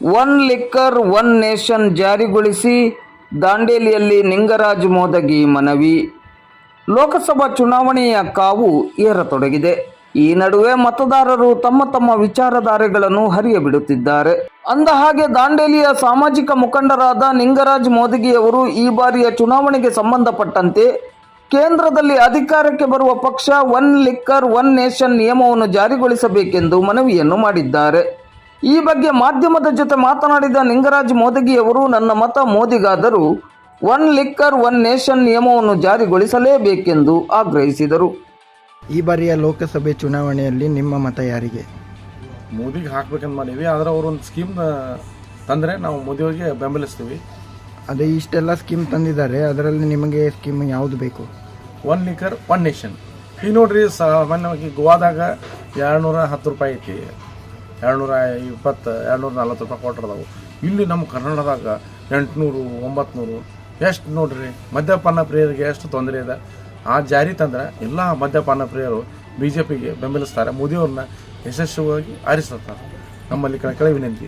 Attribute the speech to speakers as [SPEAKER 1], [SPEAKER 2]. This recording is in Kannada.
[SPEAKER 1] ಒನ್ ಲಿಕ್ಕರ್, ಒನ್ ನೇಷನ್ ಜಾರಿಗೊಳಿಸಿ ದಾಂಡೇಲಿಯಲ್ಲಿ ನಿಂಗರಾಜ್ ಮೋದಗಿ ಮನವಿ. ಲೋಕಸಭಾ ಚುನಾವಣೆಯ ಕಾವು ಏರತೊಡಗಿದೆ. ಈ ನಡುವೆ ಮತದಾರರು ತಮ್ಮ ತಮ್ಮ ವಿಚಾರಧಾರೆಗಳನ್ನು ಹರಿಯಬಿಡುತ್ತಿದ್ದಾರೆ. ಅಂದ ಹಾಗೆ ದಾಂಡೇಲಿಯ ಸಾಮಾಜಿಕ ಮುಖಂಡರಾದ ನಿಂಗರಾಜ್ ಮೋದಗಿಯವರು ಈ ಬಾರಿಯ ಚುನಾವಣೆಗೆ ಸಂಬಂಧಪಟ್ಟಂತೆ ಕೇಂದ್ರದಲ್ಲಿ ಅಧಿಕಾರಕ್ಕೆ ಬರುವ ಪಕ್ಷ ಒನ್ ಲಿಕ್ಕರ್, ಒನ್ ನೇಷನ್ ನಿಯಮವನ್ನು ಜಾರಿಗೊಳಿಸಬೇಕೆಂದು ಮನವಿಯನ್ನು ಮಾಡಿದ್ದಾರೆ. ಈ ಬಗ್ಗೆ ಮಾಧ್ಯಮದ ಜೊತೆ ಮಾತನಾಡಿದ ನಿಂಗರಾಜ್ ಮೋದಗಿಯವರು ನನ್ನ ಮತ ಮೋದಿಗಾದರೂ ಒನ್ ಲಿಕ್ಕರ್ ಒನ್ ನೇಷನ್ ನಿಯಮವನ್ನು ಜಾರಿಗೊಳಿಸಲೇಬೇಕೆಂದು ಆಗ್ರಹಿಸಿದರು.
[SPEAKER 2] ಈ ಬಾರಿಯ ಲೋಕಸಭೆ ಚುನಾವಣೆಯಲ್ಲಿ ನಿಮ್ಮ ಮತ ಯಾರಿಗೆ?
[SPEAKER 3] ಮೋದಿಗೆ ಹಾಕ್ಬೇಕಂತ ಮಾಡೀವಿ ಆದರೆ ಅವರು ಒಂದು ಸ್ಕೀಮ್ ತಂದರೆ ನಾವು ಮೋದಿಯವರಿಗೆ ಬೆಂಬಲಿಸ್ತೀವಿ.
[SPEAKER 2] ಅದೇ ಇಷ್ಟೆಲ್ಲ ಸ್ಕೀಮ್ ತಂದಿದ್ದಾರೆ ಅದರಲ್ಲಿ ನಿಮಗೆ ಸ್ಕೀಮ್ ಯಾವುದು ಬೇಕು?
[SPEAKER 3] One liquor one nation. ಈಗ ನೋಡ್ರಿ ಸಾಮಾನ್ಯವಾಗಿ ಗೋವಾದಾಗ ಎರಡುನೂರ ಹತ್ತು ರೂಪಾಯಿ ಐತಿ. ಎರಡುನೂರ ಇಪ್ಪತ್ತು, ಎರಡುನೂರ ನಲ್ವತ್ತು ರೂಪಾಯಿ ಕೊಟ್ಟಿರ್ತಾವೆ ಇಲ್ಲಿ ನಮ್ಮ ಕನ್ನಡದಾಗ ಎಂಟುನೂರು, ಒಂಬತ್ನೂರು, ಎಷ್ಟು ನೋಡ್ರಿ, ಮದ್ಯಪಾನ ಪ್ರಿಯರಿಗೆ ಎಷ್ಟು ತೊಂದರೆ ಇದೆ. ಆ ಜಾರಿ ತಂದ್ರೆ ಎಲ್ಲ ಮದ್ಯಪಾನ ಪ್ರಿಯರು ಬಿ ಜೆ ಪಿಗೆ ಬೆಂಬಲಿಸ್ತಾರೆ. ಮೋದಿಯವ್ರನ್ನ ಯಶಸ್ವಿಯಾಗಿ ಆರಿಸುತ್ತಾರೆ ನಮ್ಮಲ್ಲಿ ಕೆಳ ಕೆಳ ವಿನಂತಿ.